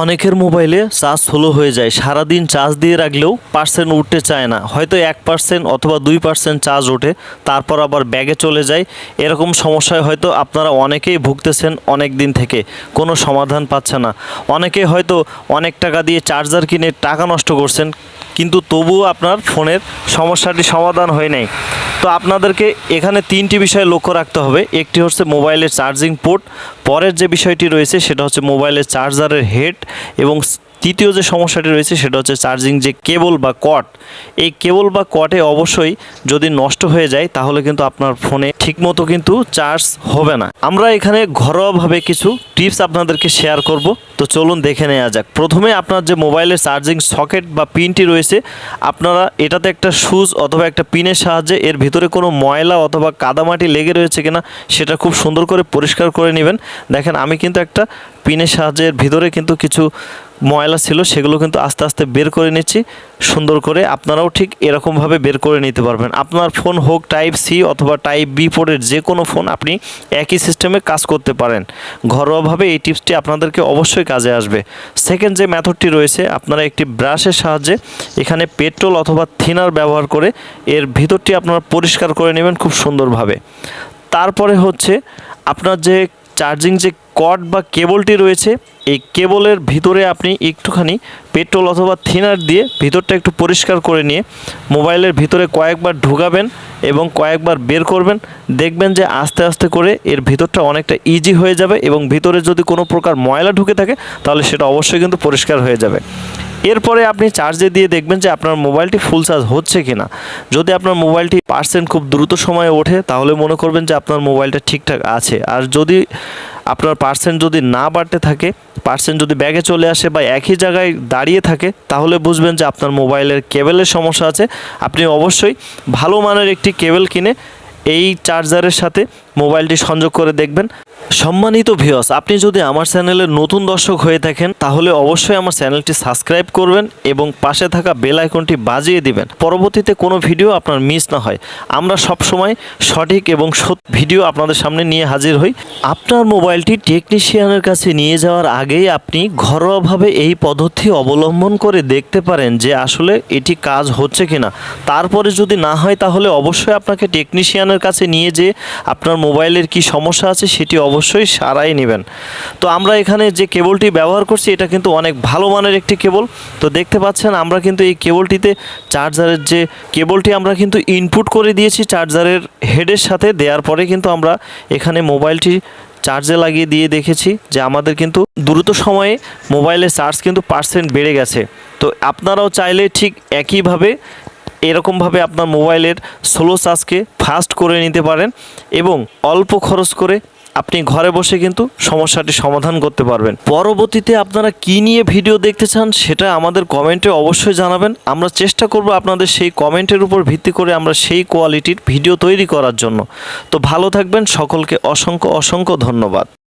অনেকের মোবাইলে চার্জ হলো হয়ে যায়। সারাদিন চার্জ দিয়ে রাখলেও পার্সেন্ট উঠতে চায় না। হয়তো এক পার্সেন্ট অথবা দুই পার্সেন্ট চার্জ ওঠে, তারপর আবার ব্যাগে চলে যায়। এরকম সমস্যায় হয়তো আপনারা অনেকেই ভুগতেছেন অনেক দিন থেকে। কোনো সমাধান পাচ্ছে না। অনেকে হয়তো অনেক টাকা দিয়ে চার্জার কিনে টাকা নষ্ট করছেন, কিন্তু তবুও আপনার ফোনের সমস্যাটি সমাধান হয় নাই। তো আপনাদেরকে এখানে তিনটি বিষয় লক্ষ্য রাখতে হবে। একটি হচ্ছে মোবাইলের চার্জিং পোর্ট, পরের যে বিষয়টি রয়েছে সেটা হচ্ছে মোবাইলের চার্জারের হেড এবং তৃতীয় যে সমস্যাটি রয়েছে সেটা হচ্ছে চার্জিং যে কেবল বা কট, এই কেবল বা কটে অবশ্যই যদি নষ্ট হয়ে যায় তাহলে কিন্তু আপনার ফোনে ঠিকমতো কিন্তু চার্জ হবে না। আমরা এখানে ঘরোয়াভাবে কিছু টিপস আপনাদেরকে শেয়ার করব। তো চলুন দেখে নেওয়া যাক। প্রথমে আপনার যে মোবাইলের চার্জিং সকেট বা পিনটি রয়েছে, আপনারা এটাতে একটা সুজ অথবা একটা পিনের সাহায্যে এর ভিতরে কোনো ময়লা অথবা কাদামাটি লেগে রয়েছে কিনা সেটা খুব সুন্দর করে পরিষ্কার করে নেবেন। দেখেন আমি কিন্তু একটা পিনের সাহায্যের ভিতরে কিন্তু কিছু ময়লা ছিল, সেগুলো কিন্তু আস্তে আস্তে বের করে নিচ্ছি। সুন্দর করে আপনারাও ঠিক এরকমভাবে বের করে নিতে পারবেন। আপনার ফোন হোক টাইপ সি অথবা টাইপ বি পোর্টের যে কোনো ফোন আপনি একই সিস্টেমে কাজ করতে পারেন। ঘরোয়াভাবে এই টিপসটি আপনাদেরকে অবশ্যই কাজে আসবে। সেকেন্ড যে মেথডটি রয়েছে, আপনারা একটি ব্রাশের সাহায্যে এখানে পেট্রোল অথবা থিনার ব্যবহার করে এর ভিতরটি আপনারা পরিষ্কার করে নেবেন খুব সুন্দরভাবে। তারপরে হচ্ছে আপনার যে চার্জিং যে কর্ড বা কেবলটি রয়েছে, এই কেবলের ভিতরে আপনি একটুখানি পেট্রোল অথবা থিনার দিয়ে ভিতরটা একটু পরিষ্কার করে নিয়ে মোবাইলের ভিতরে কয়েকবার ঢুকাবেন। এবং কয়েকবার বের করবেন, দেখবেন যে আস্তে আস্তে করে এর ভিতরটা অনেকটা ইজি হয়ে যাবে এবং ভিতরে যদি কোনো প্রকার ময়লা ঢুকে থাকে, তাহলে সেটা অবশ্যই কিন্তু পরিষ্কার হয়ে যাবে। এরপরে আপনি চার্জে দিয়ে দেখবেন যে আপনার মোবাইলটি ফুল চার্জ হচ্ছে কিনা। যদি আপনার মোবাইলটি পার্সেন্ট খুব দ্রুত সময়ে ওঠে, তাহলে মনে করবেন যে আপনার মোবাইলটা ঠিকঠাক আছে। আর যদি আপনার পার্সেন্ট যদি না বাড়তে থাকে পার্সেন্ট যদি ব্যাগে চলে আসে বা একই জায়গায় দাঁড়িয়ে থাকে, তাহলে বুঝবেন যে আপনার মোবাইলের কেবেলের সমস্যা আছে। আপনি অবশ্যই ভালো মানের একটি কেবেল কিনে এই চার্জারের সাথে মোবাইলটি সংযোগ করে দেখবেন। সম্মানিত ভিওস আপনি যদি আমার চ্যানেলের নতুন দর্শক হয়ে থাকেন, তাহলে অবশ্যই আমার চ্যানেলটি সাবস্ক্রাইব করবেন এবং পাশে থাকা বেল আইকনটি বাজিয়ে দিবেন। পরবর্তীতে কোনো ভিডিও আপনার মিস না হয়। আমরা সব সময় সঠিক এবং সৎ ভিডিও আপনাদের সামনে নিয়ে হাজির হই। আপনার মোবাইলটি টেকনিশিয়ানের কাছে নিয়ে যাওয়ার আগেই আপনি ঘরোয়াভাবে এই পদ্ধতি অবলম্বন করে দেখতে পারেন যে আসলে এটি কাজ হচ্ছে কিনা। তারপরে যদি না হয়, তাহলে অবশ্যই আপনাকে টেকনিশিয়ানের কাছে নিয়ে যেয়ে আপনার মোবাইলের কি সমস্যা আছে সেটি অবশ্যই সারাই নেবেন। তো আমরা এখানে যে কেবলটি ব্যবহার করছি, এটা কিন্তু অনেক ভালো মানের একটি কেবল। তো দেখতে পাচ্ছেন, আমরা কিন্তু এই কেবলটিতে চার্জারের যে কেবলটি আমরা কিন্তু ইনপুট করে দিয়েছি চার্জারের হেডের সাথে। দেওয়ার পরে কিন্তু আমরা এখানে মোবাইলটি চার্জে লাগিয়ে দিয়ে দেখেছি যে আমাদের কিন্তু দ্রুত সময়ে মোবাইলের চার্জ কিন্তু পার্সেন্ট বেড়ে গেছে। তো আপনারাও চাইলে ঠিক একইভাবে এরকমভাবে আপনার মোবাইলের স্লো চার্জকে ফাস্ট করে নিতে পারেন এবং অল্প খরচ করে আপনি ঘরে বসে কিন্তু সমস্যাটি সমাধান করতে পারবেন। পরবর্তীতে আপনারা কি নিয়ে ভিডিও দেখতে চান সেটা আমাদের কমেন্টে অবশ্যই জানাবেন। আমরা চেষ্টা করব আপনাদের সেই কমেন্টের উপর ভিত্তি করে আমরা সেই কোয়ালিটির ভিডিও তৈরি করার জন্য। তো ভালো থাকবেন, সকলকে অসংখ্য অসংখ্য ধন্যবাদ।